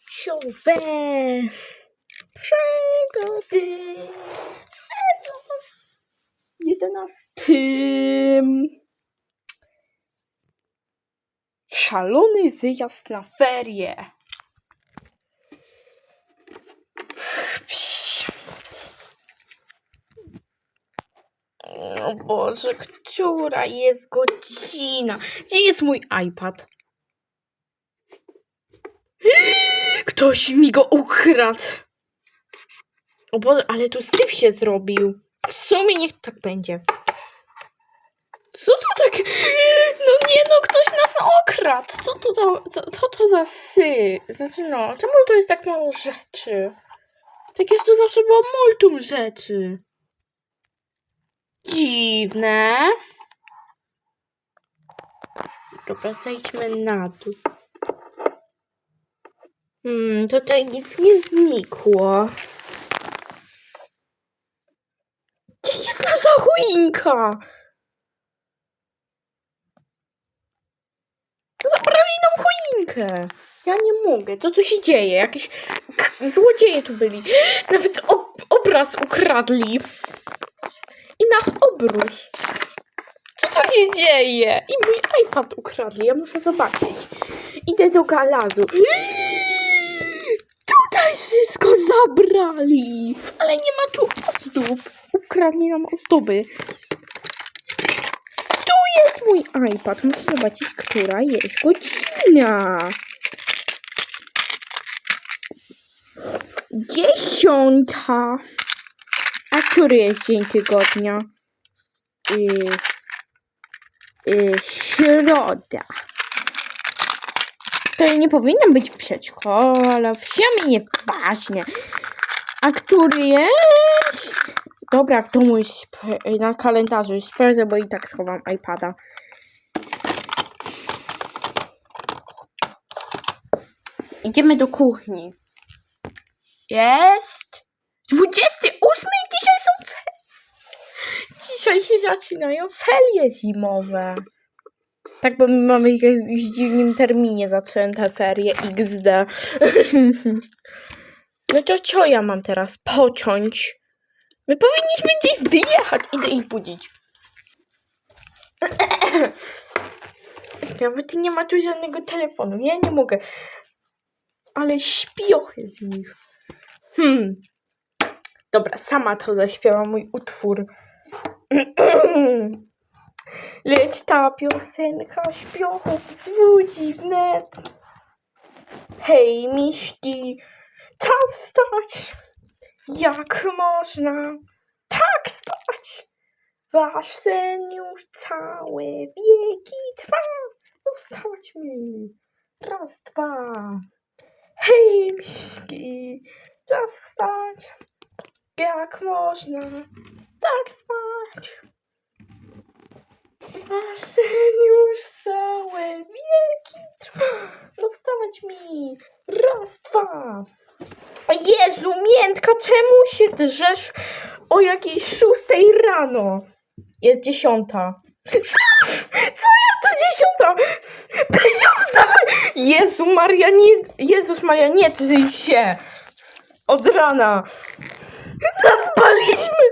Siowe przygody sezon jedenasty szalony wyjazd na ferie. O Boże, która jest godzina? Gdzie jest mój iPad? Ktoś mi go ukradł. O Boże, ale tu syf się zrobił. W sumie niech tak będzie. Co to tak? No nie no, ktoś nas okradł. Co to za, za, co to za sy? Znaczy no, czemu to jest tak mało rzeczy? Przecież to zawsze było multum rzeczy. Dziwne. Dobra, zejdźmy na dół. Hmm, tutaj nic nie znikło. Gdzie jest nasza choinka? Zabrali nam choinkę. Ja nie mogę. Co tu się dzieje? Jakieś złodzieje tu byli. Nawet ob obraz ukradli. I nasz obrus. Co tu się dzieje? I mój iPad ukradli. Ja muszę zobaczyć. Idę do galazu. Tutaj wszystko zabrali. Ale nie ma tu ozdób. Ukradli nam ozdoby. Tu jest mój iPad. Muszę zobaczyć, która jest godzina. Dziesiąta. A który jest dzień tygodnia? Y, y, środa. To nie powinno być w przedszkolu, ale w sumie nieważne. A który jest? Dobra, w domu jest na kalendarzu sprawdzę, bo i tak schowam iPada. Idziemy do kuchni. Jest 28 i dzisiaj są. Dzisiaj się zaczynają ferie zimowe. Tak, bo my mamy jakimś dziwnym terminie zaczęte ferie XD. No to co ja mam teraz pociąć? My powinniśmy gdzieś wyjechać. Idę ich budzić. Nawet nie ma tu żadnego telefonu. Ja nie mogę. Ale śpiochy z nich. Hmm. Dobra, sama to zaśpiewa mój utwór. Lecz ta piosenka śpiochów zwudzi wnet. Hej, miśki, czas wstać. Jak można tak spać? Wasz sen już całe wieki trwa. No wstać mi. Raz, dwa. Hej, miśki, czas wstać. Jak można tak spać? Całe wieki trwa. No wstawać mi. Raz, dwa. Jezu, miętka, czemu się drzesz o jakiejś szóstej rano? Jest dziesiąta. Co? Co ja to dziesiąta? Pysio, wstawaj! Jezu Maria, nie... Jezus Maria, nie drzyj się! Od rana. Zaspaliśmy!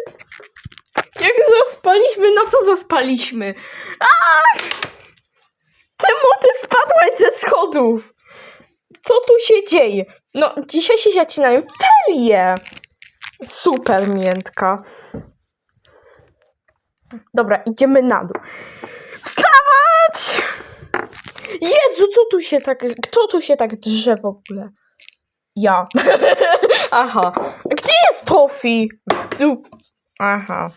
Jak zaspaliśmy, na co zaspaliśmy? A! Czemu ty spadłaś ze schodów? Co tu się dzieje? No, dzisiaj się zaczynają ferie. Super, miętka. Dobra, idziemy na dół. Wstawać! Jezu, co tu się tak... Kto tu się tak drze w ogóle? Ja. Aha. Gdzie jest Tofi? Aha.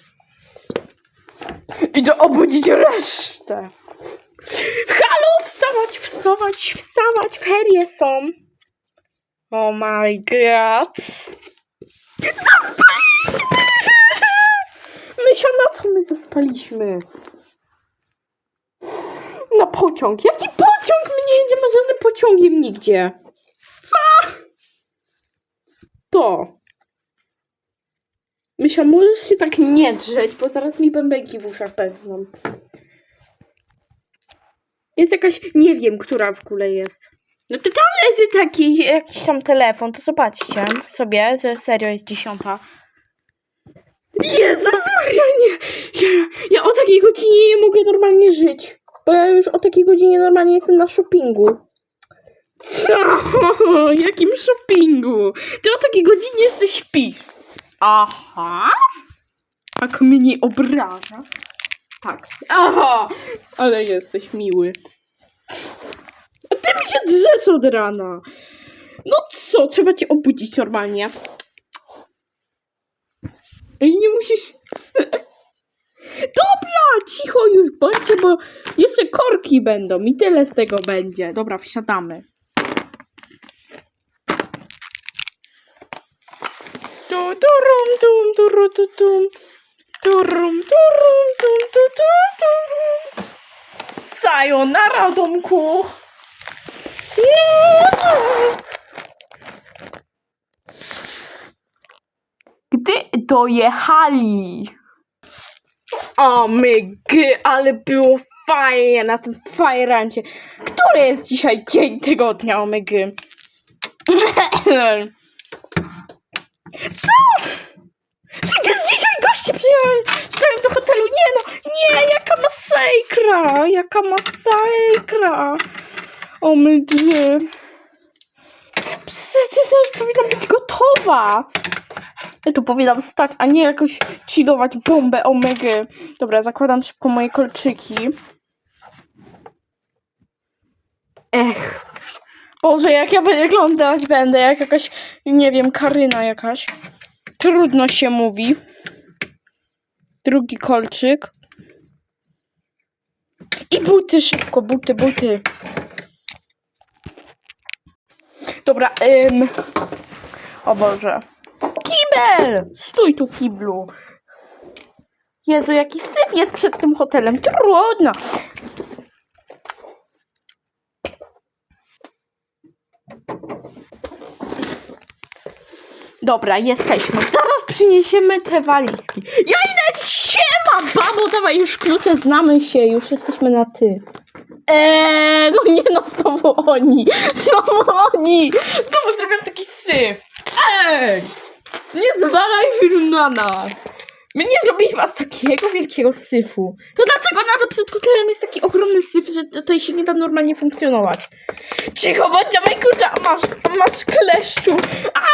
Idę obudzić resztę. Halo, wstawać, wstawać, wstawać, ferie są. Oh my god. Zaspaliśmy! Mysia, na co my zaspaliśmy? Na pociąg. Jaki pociąg? My nie jedziemy żadnym pociągiem nigdzie. Co? To. Mysia, możesz się tak nie drzeć, bo zaraz mi bębenki w uszach pękną. Jest jakaś, nie wiem, która w ogóle jest. No to tam leży taki jakiś tam telefon, to zobaczcie sobie, że serio jest dziesiąta. Jezus Maria, nie! Ja, ja o takiej godzinie nie mogę normalnie żyć. Bo ja już o takiej godzinie normalnie jestem na shoppingu. Co? Jakim shoppingu? Ty o takiej godzinie jeszcze śpisz. Aha. Tak mnie nie obraża. Tak. Aha. Ale jesteś miły. A ty mi się drzesz od rana. No co, trzeba cię obudzić normalnie. Ej, nie musisz... Dobra, cicho już bądźcie, bo jeszcze korki będą i tyle z tego będzie. Dobra, wsiadamy. Tu, turum, tum, turu, tu, tum. Turum, turum, tum, tu, tu, turum. Sayonara, domku. Gdy dojechali. O mygy, ale było fajnie na tym fajrancie. Który jest dzisiaj dzień tygodnia, o mygy? Co? Przecież dzisiaj goście przyjeżdżają do hotelu. Nie jaka masakra, jaka masakra. O mygy. Przecież ja powinnam być gotowa. Ja tu powinnam stać, a nie jakoś chillować bombę omegę. Dobra, zakładam szybko moje kolczyki. Ech. Boże, jak ja wyglądać będę, jak jakaś, nie wiem, Karyna jakaś. Trudno się mówi. Drugi kolczyk. I buty szybko, buty, buty. Dobra, ym... O Boże. Kibel! Stój tu, kiblu. Jezu, jaki syf jest przed tym hotelem. Trudno. Dobra, jesteśmy. Zaraz przyniesiemy te walizki. Ja babo, dawaj już klucze, znamy się, już jesteśmy na ty. Eee, no nie no, znowu oni. Znowu oni. Znowu zrobią taki syf. Ej! Nie zwalaj wielu na nas. My nie zrobiliśmy aż takiego wielkiego syfu. To dlaczego nad przed jest taki ogromny syf, że tutaj się nie da normalnie funkcjonować? Cicho, bądź dawaj klucza, a masz, a masz kleszczu. A!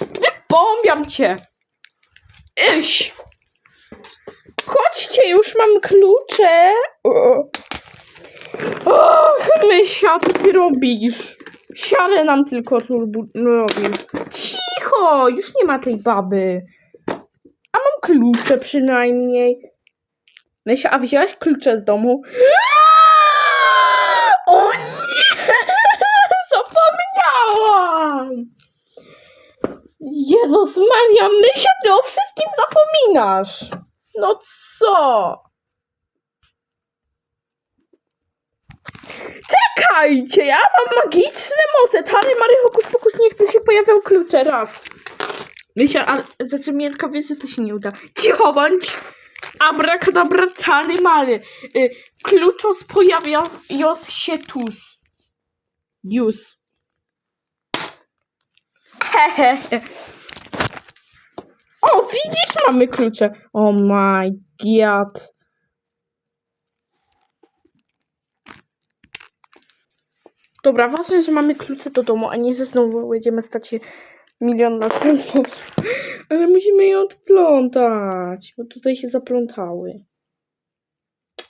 Wypombiam cię. Iś. Chodźcie, już mam klucze. Och, Mysia, co ty robisz? Siarę nam tylko robisz. Cicho, już nie ma tej baby. A mam klucze przynajmniej. Mysia, a wzięłaś klucze z domu? O nie! Zapomniałam! Jezus Maria, Mysia, ty o wszystkim zapominasz! No co? Czekajcie, ja mam magiczne moce. Czary Mary Hokus Pokus, niech tu się pojawią klucze. Raz. Mysia, ale znaczy Miętka, wiesz, że to się nie uda. Cicho bądź. Abracadabra, czary Mary. Y, kluczos pojawia jos się tus. Już. Hehehe. O, widzisz, mamy klucze. Oh my god. Dobra, ważne, że mamy klucze do domu, a nie, że znowu będziemy stać się milion lat. Ale musimy je odplątać, bo tutaj się zaplątały.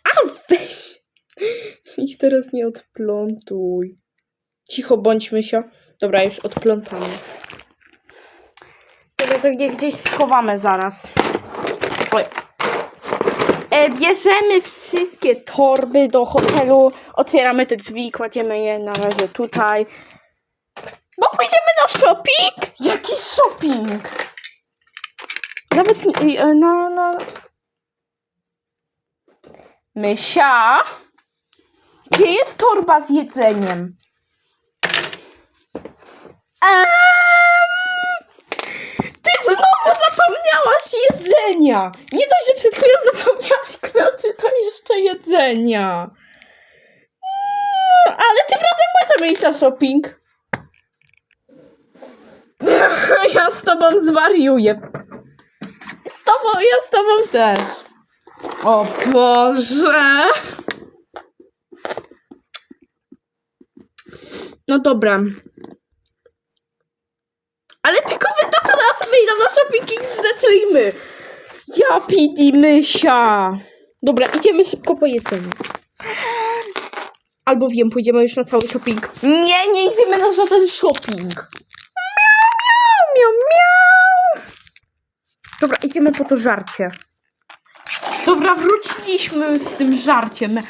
A weź! Ich teraz nie odplątuj. Cicho bądźmy się. Dobra, już odplątamy. Dobra, to gdzie, gdzieś schowamy zaraz. Oj. E, bierzemy wszystkie torby do hotelu, otwieramy te drzwi, kładziemy je na razie tutaj. Bo pójdziemy na shopping! Jaki shopping? Nawet nie, no, no. Mysia? Gdzie jest torba z jedzeniem? Eee, ty znowu zapomniałaś jedzenia! Nie dość, że przed chwilą zapomniałaś kluczy, to jeszcze jedzenia. Mm, Ale tym razem możemy iść na shopping? Ja z tobą zwariuję. Z tobą, ja z tobą też. O Boże. No dobra. Ale tylko idą na shopping i zdecydujmy. Ja pidi mysia. Dobra, idziemy szybko po jedzenie. Albo wiem, pójdziemy już na cały shopping. Nie, nie idziemy na żaden shopping. Miau, miau, miau, miau. Dobra, idziemy po to żarcie. Dobra, wróciliśmy z tym żarciem.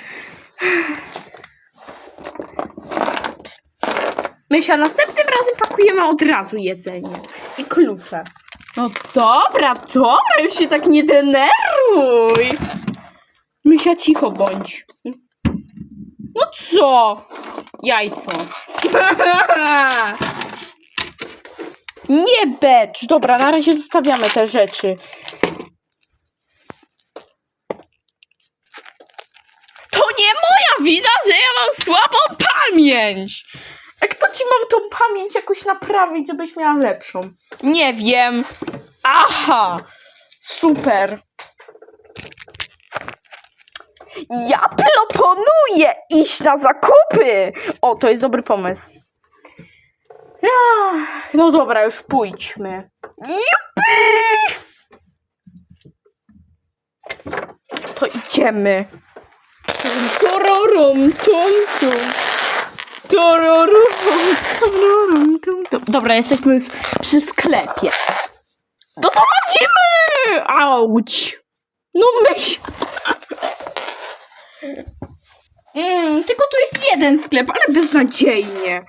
Mysia, następnym razem pakujemy od razu jedzenie i klucze. No dobra, dobra, już się tak nie denerwuj. Mysia, cicho bądź. No co? Jajco. Nie becz. Dobra, na razie zostawiamy te rzeczy. To nie moja wina, że ja mam słabą pamięć. Jak to ci mam tą pamięć jakoś naprawić, żebyś miała lepszą? Nie wiem. Aha. Super. Ja proponuję iść na zakupy. O, to jest dobry pomysł. Ja, no dobra, już pójdźmy. Jupi! To idziemy. Tum, tururum, tum, tum. Dobra, jesteśmy już przy sklepie. No to chodzimy! Auć! No myśl. Mm, tylko tu jest jeden sklep, ale beznadziejnie.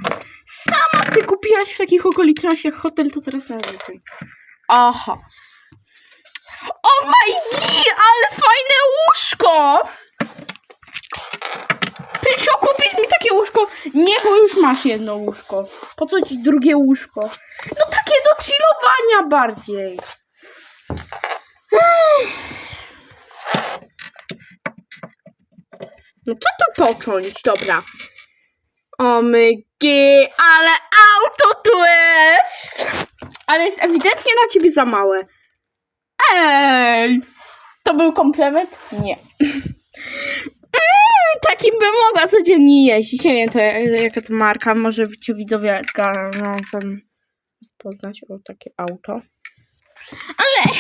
Sama sobie kupiłaś w takich okolicznościach hotel, to teraz najlepiej. Aha. O my god, ale fajne łóżko! Pysio, kupić mi takie łóżko? Nie, bo już masz jedno łóżko. Po co ci drugie łóżko? No takie do chillowania bardziej. No co to począć? Dobra. Omygi, ale auto tu jest! Ale jest ewidentnie na ciebie za małe. Ej! To był komplement? Nie. Takim bym mogła codziennie jeździć. Nie wiem, to, jaka to marka. Może ci widzowie zgarną poznać o takie auto. Ale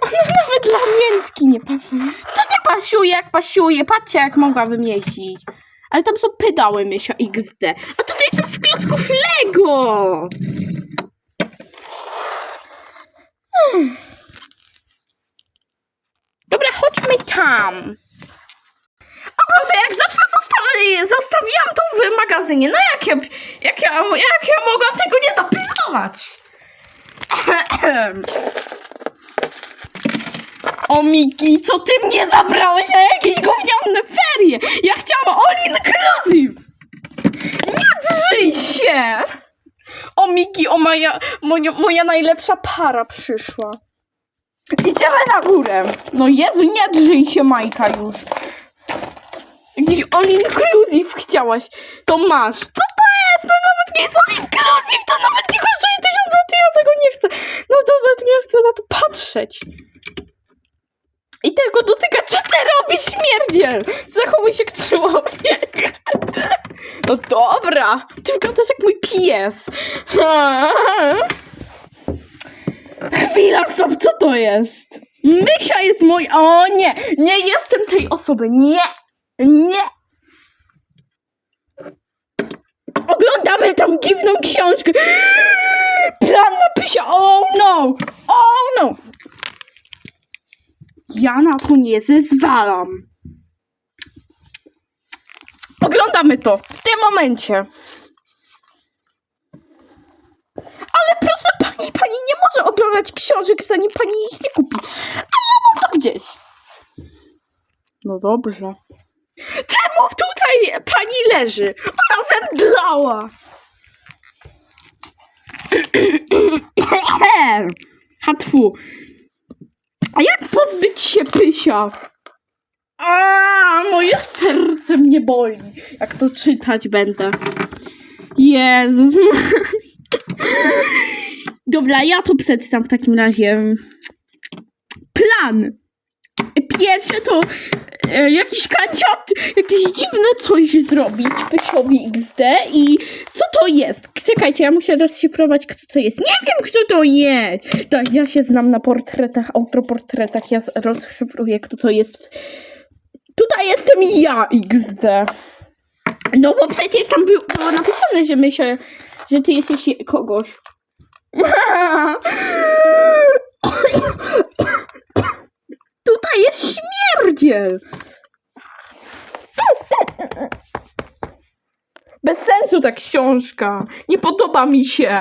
ono nawet dla miętki nie pasuje. To nie pasuje jak pasuje. Patrzcie jak mogłabym jeździć. Ale tam są pedały mysia XD. A tutaj są z klocków Lego. Hmm. Dobra, chodźmy tam. O Boże, jak zawsze zostawi, zostawiłam to w magazynie. No jak ja, jak ja, jak ja mogłam tego nie dopilnować? O Miki, co ty mnie zabrałeś na jakieś gówniane ferie? Ja chciałam all inclusive! Nie drzyj się! O Miki, o moja, moja, moja najlepsza para przyszła. Idziemy na górę. No Jezu, nie drzyj się Majka już. Jakiś all inclusive chciałaś, to masz. Co to jest? To nawet nie jest all inclusive, to nawet nie kosztuje 1000 zł, ja tego nie chcę. No nawet nie chcę na to patrzeć. I tego dotyka, co ty robisz, śmierdziel? Zachowuj się jak człowiek. No dobra, ty wyglądasz jak mój pies. Chwila, stop, co to jest? Mysia jest mój, o nie, nie jestem tej osoby, nie, nie. Oglądamy tą dziwną książkę. Plan na pysia, oh no, oh no. Ja na to nie zezwalam. Oglądamy to w tym momencie. Ale proszę pani, pani nie może oglądać książek, zanim pani ich nie kupi. A ja mam to gdzieś. No dobrze. Tutaj pani leży? Ona zemdlała. Hatfu. A jak pozbyć się pysia? A, moje serce mnie boli. Jak to czytać będę. Jezus. Dobra, ja to przedstawiam w takim razie. Plan. Pierwsze to e, jakiś kanciot, jakieś dziwne coś zrobić Pysiowi XD i co to jest? Czekajcie, ja muszę rozszyfrować kto to jest. Nie wiem kto to jest! Tak, ja się znam na portretach, autoportretach, ja rozszyfruję kto to jest. Tutaj jestem ja XD. No bo przecież tam był, było napisane, że myślę, że ty jesteś kogoś. Tutaj jest śmierdziel! Bez sensu ta książka. Nie podoba mi się.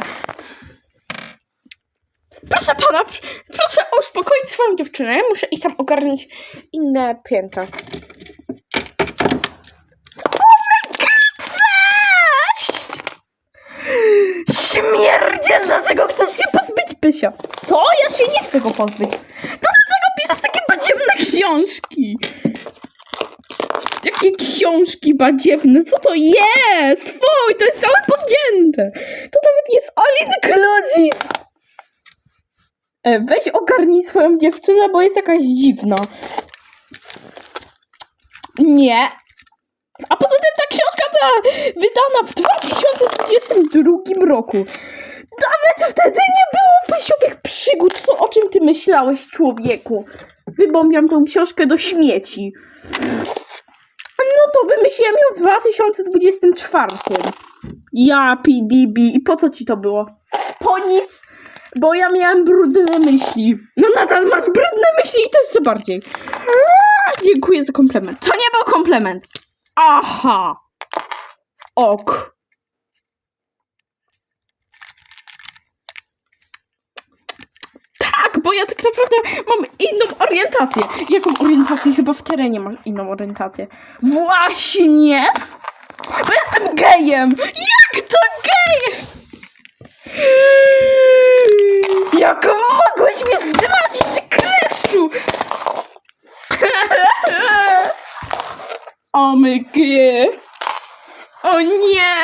Proszę pana, pr- proszę uspokoić swoją dziewczynę. Muszę iść tam ogarnąć inne piętra. Cześć! Śmierdziel, dlaczego chcesz się pozbyć Pysia? Co? Ja się nie chcę go pozbyć. Piszesz takie badziewne książki? Jakie książki badziewne? Co to jest? Fuj, to jest całe podjęte. To nawet jest all inclusive. E, Weź ogarnij swoją dziewczynę, bo jest jakaś dziwna. Nie. A poza tym ta książka była wydana w 2022 roku. Nawet wtedy nie było pysiowych przygód. To o czym ty myślałeś, człowieku? Wybombiam tą książkę do śmieci. No to wymyśliłem ją w 2024. Ja, PDB. I po co ci to było? Po nic, bo ja miałem brudne myśli. No nadal masz brudne myśli i to jeszcze bardziej. Dziękuję za komplement. To nie był komplement. Aha. Ok. Tak, bo ja tak naprawdę mam inną orientację. Jaką orientację? Chyba w terenie masz inną orientację. Właśnie! Bo jestem gejem! Jak to gej? Jak mogłeś mnie zdradzić, kleszczu? O my gy. O nie!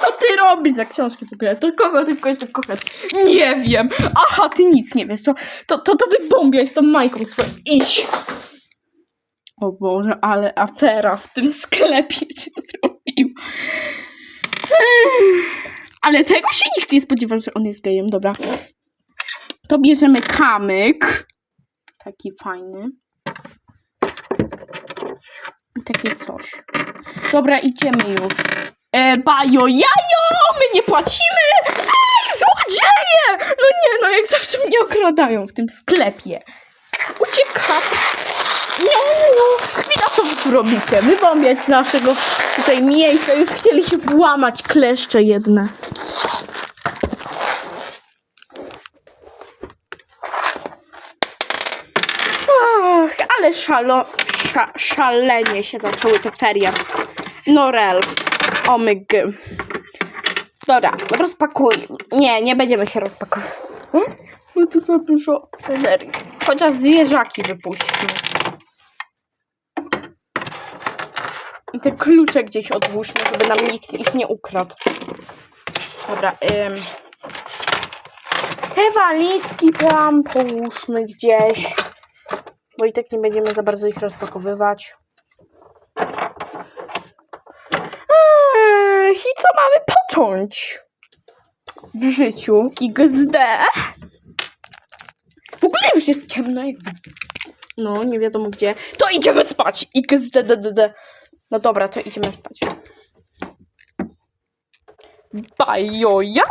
Co ty robisz za książki w ogóle? To kogo ty w końcu kochasz? Nie wiem! Aha, ty nic nie wiesz. To, to, to, to wybombiaj z tą Majką swoją. O Boże, ale afera w tym sklepie się zrobił. Ale tego się nikt nie spodziewał, że on jest gejem. Dobra. To bierzemy kamyk. Taki fajny. I takie coś. Dobra, idziemy już. E, bajo, jajo! My nie płacimy! Ej, złodzieje! No nie, no jak zawsze mnie okradają w tym sklepie. Uciekam. No, chwila, co wy tu robicie? Wybombiać z naszego tutaj miejsca. Już chcieli się włamać kleszcze jedne. Ach, ale szalo, sza, szalenie się zaczęły te ferie. Norel, omyg. Dobra, rozpakuj. Nie, nie będziemy się rozpakować. Hmm? Bo tu za dużo energii. Chociaż zwierzaki wypuśćmy. I te klucze gdzieś odłóżmy, żeby nam nikt ich nie ukradł. Dobra, ym. Te walizki tam połóżmy gdzieś. Bo i tak nie będziemy za bardzo ich rozpakowywać. Ech, I co mamy począć w życiu XD? W ogóle już jest ciemno. jak- No, nie wiadomo gdzie. To idziemy spać. XDDD. No dobra, to idziemy spać. Bajo, jajo!